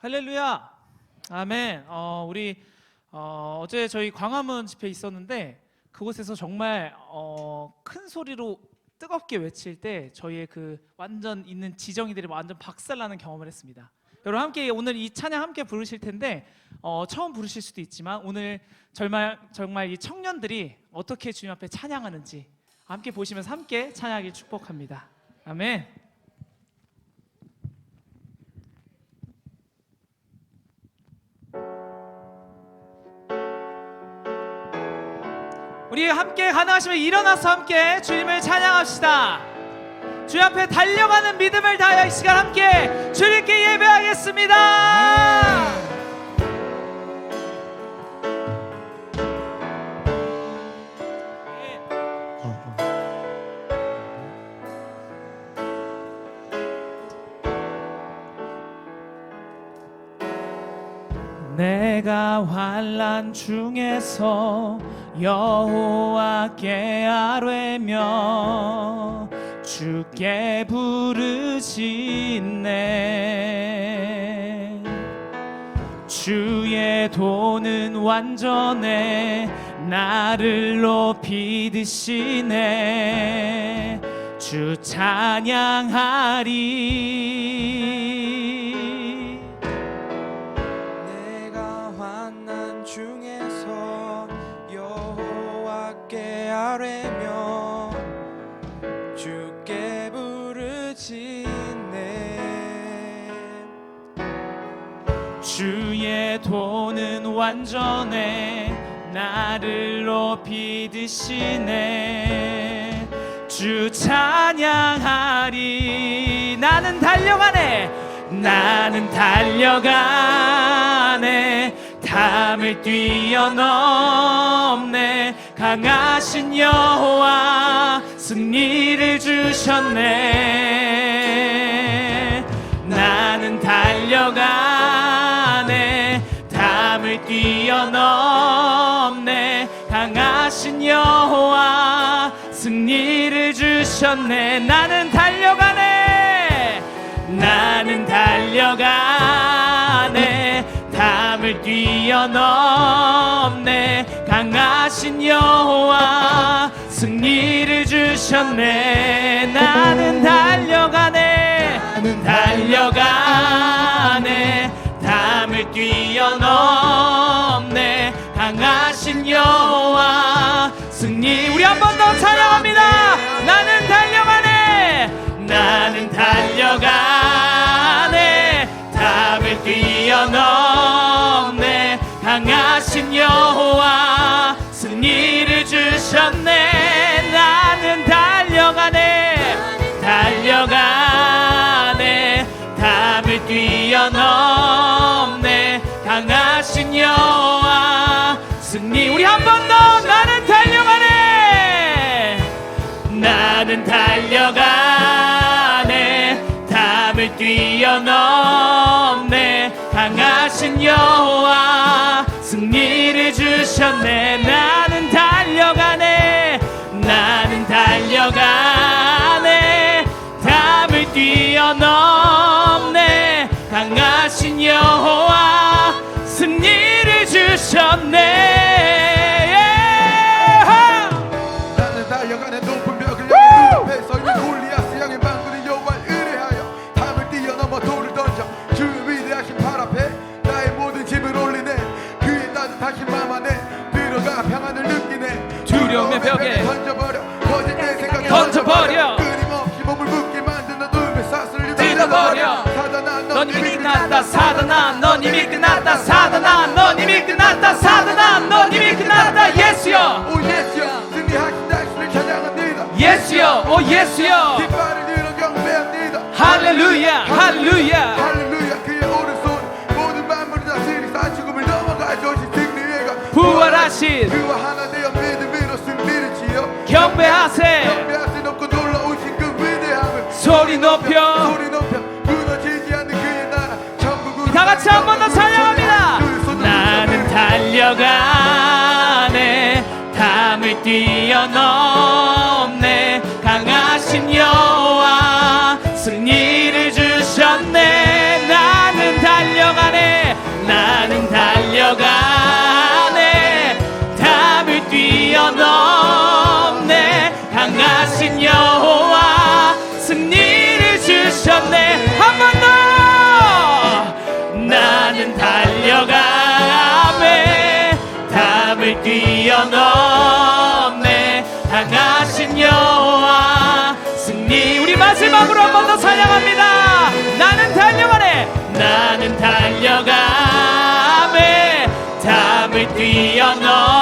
할렐루야. 아멘. 어, 우리 어, 어제 저희 광화문 집회 있었는데 그곳에서 정말 어, 큰 소리로 뜨겁게 외칠 때 저희의 그 완전 있는 지정이들이 완전 박살나는 경험을 했습니다. 여러분 함께 오늘 이 찬양 함께 부르실 텐데 어, 처음 부르실 수도 있지만 오늘 정말 정말 이 청년들이 어떻게 주님 앞에 찬양하는지 함께 보시면서 함께 찬양하길 축복합니다. 아멘. 우리 함께 가능하시면 일어나서 함께 주님을 찬양합시다. 주 앞에 달려가는 믿음을 다하여 이 시간 함께 주님께 예배하겠습니다. 내가 환란 중에서 여호와께 아뢰며 주께 부르짖네. 주의 도는 완전해 나를 높이 드시네. 주 찬양하리 부르짖네 주의 도는 완전해. 나를 높이 드시네. 주 찬양하리. 나는 달려가네. 나는 달려가네. 담을 뛰어넘네. 강하신 여호와 승리를 주셨네. 나는 달려가네. 담을 뛰어넘네. 강하신 여호와 승리를 주셨네. 나는 달려가네. 나는 달려가네. 담을 뛰어넘네. 강하신 여호와 승리를 주셨네. 나는 달려가네. 나는 달려가네. 담을 뛰어넘네. 강하신 여호와. 승리. 우리 한 번 더 찬양합니다. 나는 달려가네. 나는 달려가네. 담을 뛰어넘네. 강하신 여호와 담을 뛰어넘네. 강하신 여호와 승리. 우리 한 번 더. 나는 달려가네. 나는 달려가네. 담을 뛰어넘네. 강하신 여호와 승리를 주셨네. 나는 달려가네. 나는 달려가 강하신 여호와 승리를 주셨네 오 예수여. 깃발을 들어 경배합니다. 할렐루야 할렐루야. 할렐루야 그의 오른손. 모든 만물을 다스리 사죽음을 넘어가 주신 승리가. 부활하신 그와 하나 되어 믿음으로 승리를 지어 경배하세. 경배하세. 높고 놀라우신 그 위대함을 소리 높여. 소리 높여. 무너지지 않는 그의 나라. 천국으로 다 같이 한번 더 찬양합니다. 나는 달려가. 승리를 주셨네? 나는 달려가네. 나는 달려가네. 담을 뛰어넘네. 강하신 여호와 승리를 주셨네. 한 번 더! 나는 달려가네. 담을 뛰어넘 마지막으로 한 번 더 찬양합니다. 나는 달려가래. 나는 달려가네. 담을 뛰어넘.